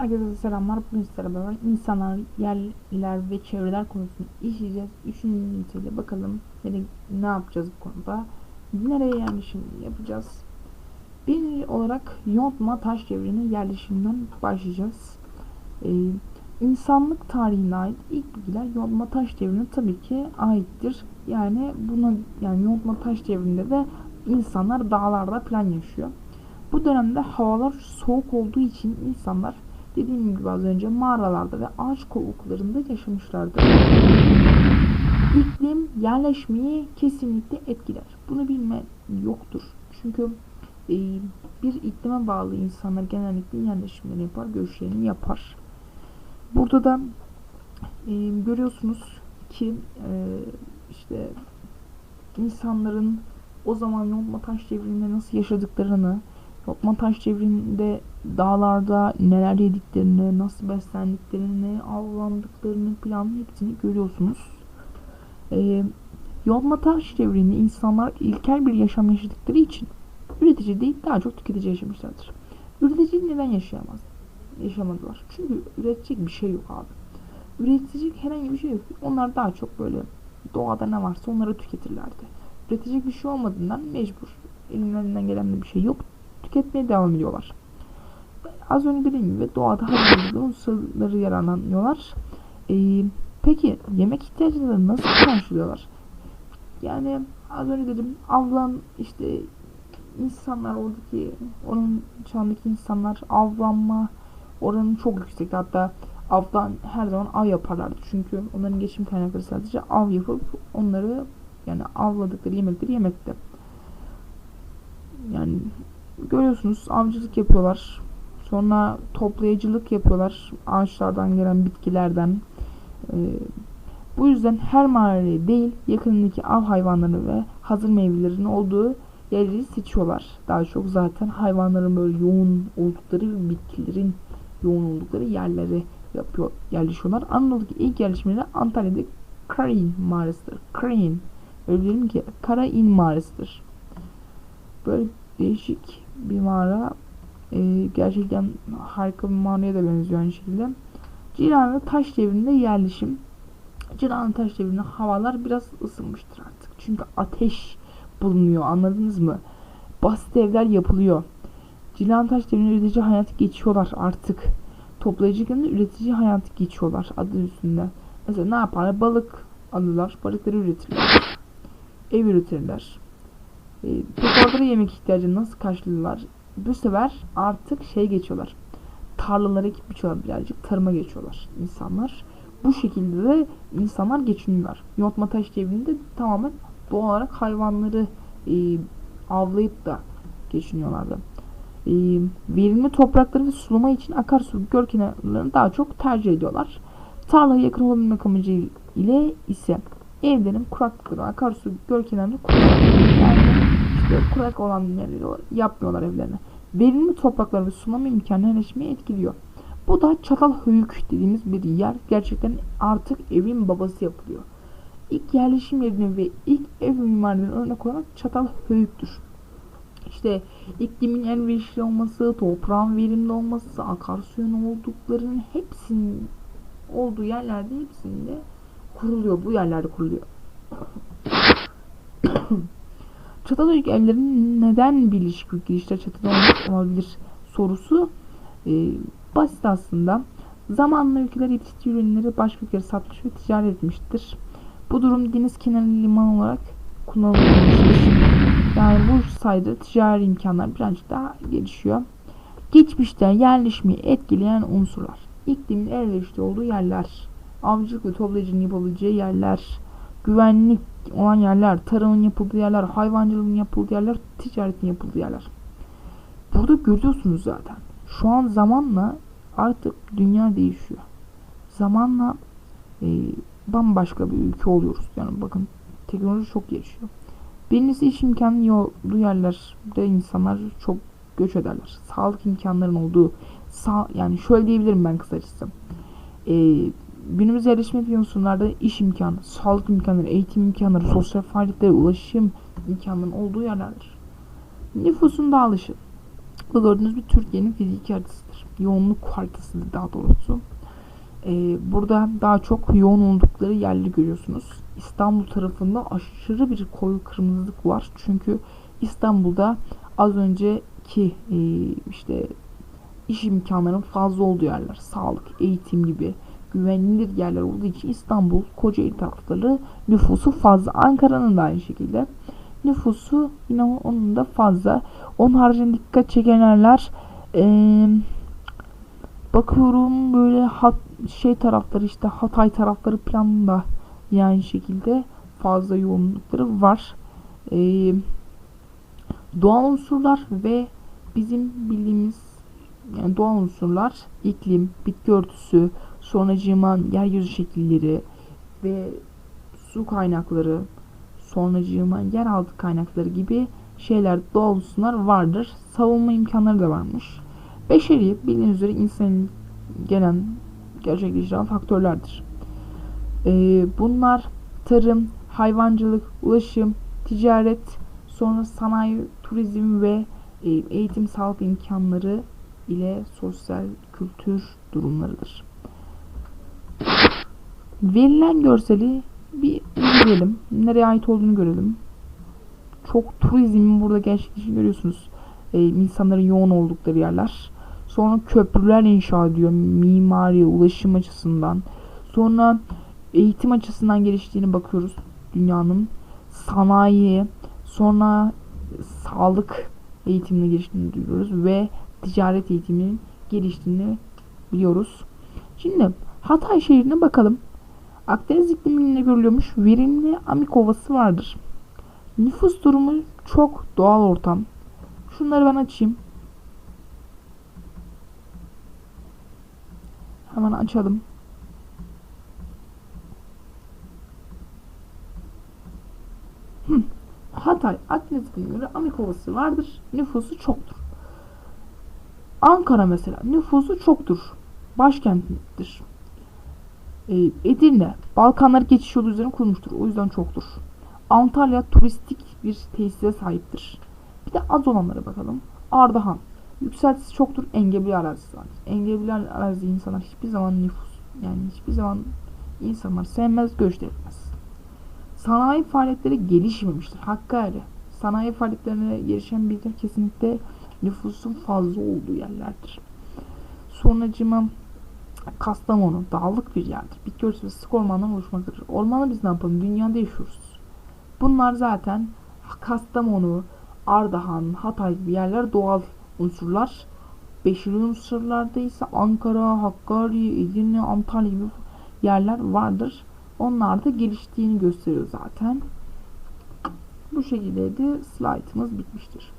Herkese selamlar. Bugün sizlerle beraber insanlar, yerler ve çevreler konusunu işleyeceğiz. Üçüncü üniteyle bakalım ne, ne yapacağız bu konuda. Nereye yerleşim yapacağız. Bir olarak yontma taş devrinin yerleşiminden başlayacağız. Ee, insanlık tarihine ait ilk bilgiler yontma taş devrine tabii ki aittir. Yani buna yani yontma taş devrinde de insanlar dağlarda plan yaşıyor. Bu dönemde havalar soğuk olduğu için insanlar dediğim gibi az önce mağaralarda ve ağaç kovuklarında yaşamışlardı. İklim yerleşmeyi kesinlikle etkiler. Bunu bilme yoktur. Çünkü e, bir iklime bağlı insanlar genellikle yerleşimlerini yapar, göçlerini yapar. Burada da e, görüyorsunuz ki e, işte insanların o zaman yontma taş devrinde nasıl yaşadıklarını, yontma taş devrinde dağlarda neler yediklerini, nasıl beslendiklerini, avlandıklarını falan hepsini görüyorsunuz. Ee, yontma taş devrinde insanlar ilkel bir yaşam yaşadıkları için üretici değil daha çok tüketici yaşamışlardır. Üretici neden yaşayamaz? Yaşamadılar. Çünkü üretecek bir şey yok abi. Üretecek herhangi bir şey yok. Onlar daha çok böyle doğada ne varsa onları tüketirlerdi. Üretecek bir şey olmadığından mecbur. Elinden gelen de bir şey yok. Tüketmeye devam ediyorlar. Az önce dediğim gibi doğada hazırladığı unsurları yararlanıyorlar. Ee, peki yemek ihtiyaçlarını nasıl karşılıyorlar? Yani az önce dedim avlan işte insanlar oradaki onun çağındaki insanlar avlanma oranı çok yüksek hatta avdan her zaman av yaparlardı çünkü onların geçim kaynakları sadece av yapıp onları yani avladıkları yemekleri yemekte yani görüyorsunuz avcılık yapıyorlar sonra toplayıcılık yapıyorlar ağaçlardan gelen bitkilerden ee, bu yüzden her mağarayı değil yakınındaki av hayvanları ve hazır meyvelerin olduğu yerleri seçiyorlar. Daha çok zaten hayvanların böyle yoğun oldukları ve bitkilerin yoğun oldukları yerleri yapıyor, yerleşiyorlar. Anadolu'daki ilk yerleşmeleri Antalya'da Karain mağarasıdır. Karain. Öyle diyelim ki Karain mağarasıdır. Böyle değişik bir mağara. Ee, gerçekten harika bir mağaraya da benziyor aynı şekilde. Cilanlı taş devrinde yerleşim. Cilanlı taş devrinde havalar biraz ısınmıştır artık. Çünkü ateş bulunuyor anladınız mı? Basit evler yapılıyor. Cilan taş devrinde üretici hayatı geçiyorlar artık. Toplayıcıların üretici hayatı geçiyorlar adı üstünde. Mesela ne yaparlar? Balık alırlar. Balıkları üretirler. Ev üretirler. E, yemek ihtiyacını nasıl karşılıyorlar? Bu sefer artık şey geçiyorlar. Tarlalara ekip biçiyorlar birazcık. Tarıma geçiyorlar insanlar. Bu şekilde de insanlar geçiniyorlar. Yontma taş devrinde tamamen doğal olarak hayvanları e, avlayıp da geçiniyorlardı. E, verimli toprakları ve sulama için akarsu göl kenarlarını daha çok tercih ediyorlar. Tarlaya yakın olabilmek amacı ile ise evlerin kuraklıkları, akarsu göl kenarını kullanıyorlar. İşte kurak olan yerleri yapmıyorlar evlerine. Verimli topraklar ve sulama imkanı yerleşmeyi etkiliyor. Bu da çatal höyük dediğimiz bir yer. Gerçekten artık evin babası yapılıyor. İlk yerleşim yerini ve ilk ev mimarinin örnek olarak çatal höyüktür. İşte iklimin elverişli olması, toprağın verimli olması, akarsuyun olduklarının hepsinin olduğu yerlerde hepsinde kuruluyor. Bu yerlerde kuruluyor. Çatalhöyük evlerinin neden Birleşik girişte çatıda olabilir sorusu e, basit aslında. Zamanla ülkeler yetiştiği ürünleri başka ülkelere satmış ve ticaret etmiştir. Bu durum deniz kenarı liman olarak kullanılmıştır. Yani bu sayede ticari imkanlar birazcık daha gelişiyor. Geçmişte yerleşmeyi etkileyen unsurlar. İklimin elverişli olduğu yerler, avcılık ve toplayıcının yapabileceği yerler, güvenlik olan yerler, tarımın yapıldığı yerler, hayvancılığın yapıldığı yerler, ticaretin yapıldığı yerler. Burada görüyorsunuz zaten. Şu an zamanla artık dünya değişiyor. Zamanla e, bambaşka bir ülke oluyoruz. Yani bakın teknoloji çok gelişiyor. Birincisi iş imkanı olduğu yerlerde insanlar çok göç ederler. Sağlık imkanlarının olduğu, sağ, yani şöyle diyebilirim ben kısacası. Ee, günümüz yerleşme unsurlarda iş imkanı, sağlık imkanları, eğitim imkanları, sosyal faaliyetlere ulaşım imkanlarının olduğu yerlerdir. Nüfusun dağılışı. Bu gördüğünüz bir Türkiye'nin fiziki haritasıdır. Yoğunluk haritasıdır daha doğrusu. Ee, burada daha çok yoğun oldukları yerleri görüyorsunuz. İstanbul tarafında aşırı bir koyu kırmızılık var. Çünkü İstanbul'da az önceki e, işte iş imkanlarının fazla olduğu yerler, sağlık, eğitim gibi güvenilir yerler olduğu için İstanbul, Kocaeli tarafları nüfusu fazla. Ankara'nın da aynı şekilde nüfusu yine onun da fazla. Onun haricinde dikkat çeken yerler ee, bakıyorum böyle hat, şey tarafları işte Hatay tarafları planında yani şekilde fazla yoğunlukları var. Ee, doğal unsurlar ve bizim bildiğimiz yani doğal unsurlar iklim, bitki örtüsü, sonracığıma yeryüzü şekilleri ve su kaynakları, sonracığıma yeraltı kaynakları gibi şeyler, doğal unsurlar vardır. Savunma imkanları da varmış. Beşeri bildiğiniz üzere insanın gelen gerçekleştiren faktörlerdir. Ee, bunlar tarım, hayvancılık, ulaşım, ticaret, sonra sanayi, turizm ve e, eğitim sağlık imkanları ile sosyal kültür durumlarıdır. Verilen görseli bir izleyelim. Nereye ait olduğunu görelim. Çok turizmin burada gerçekleştiğini görüyorsunuz. Ee, insanların yoğun oldukları yerler. Sonra köprüler inşa ediyor. Mimari, ulaşım açısından. Sonra eğitim açısından geliştiğini bakıyoruz dünyanın. Sanayi, sonra sağlık eğitimini geliştiğini duyuyoruz ve ticaret eğitiminin geliştiğini biliyoruz. Şimdi Hatay şehrine bakalım. Akdeniz ikliminde görülüyormuş verimli amik ovası vardır. Nüfus durumu çok doğal ortam. Şunları ben açayım. Hemen açalım. Hı. Hatay Akdeniz ikliminde amik ovası vardır. Nüfusu çoktur. Ankara mesela nüfusu çoktur. Başkenttir. Ee, Edirne Balkanlar geçiş yolu üzerine kurulmuştur. O yüzden çoktur. Antalya turistik bir tesise sahiptir. Bir de az olanlara bakalım. Ardahan yükseltisi çoktur. Engebeli arazisi var. Engebeli arazi insanlar hiçbir zaman nüfus yani hiçbir zaman insanlar sevmez, göstermez. Sanayi faaliyetleri gelişmemiştir. Hakkari sanayi faaliyetlerine gelişen bir kesinlikle nüfusun fazla olduğu yerlerdir. Sonracıma Kastamonu dağlık bir yerdir. Bitki ve sık ormandan oluşmaktadır. Ormanı biz ne yapalım? Dünyada yaşıyoruz. Bunlar zaten Kastamonu, Ardahan, Hatay gibi yerler doğal unsurlar. Beşeri unsurlarda ise Ankara, Hakkari, Edirne, Antalya gibi yerler vardır. Onlar da geliştiğini gösteriyor zaten. Bu şekilde de slaytımız bitmiştir.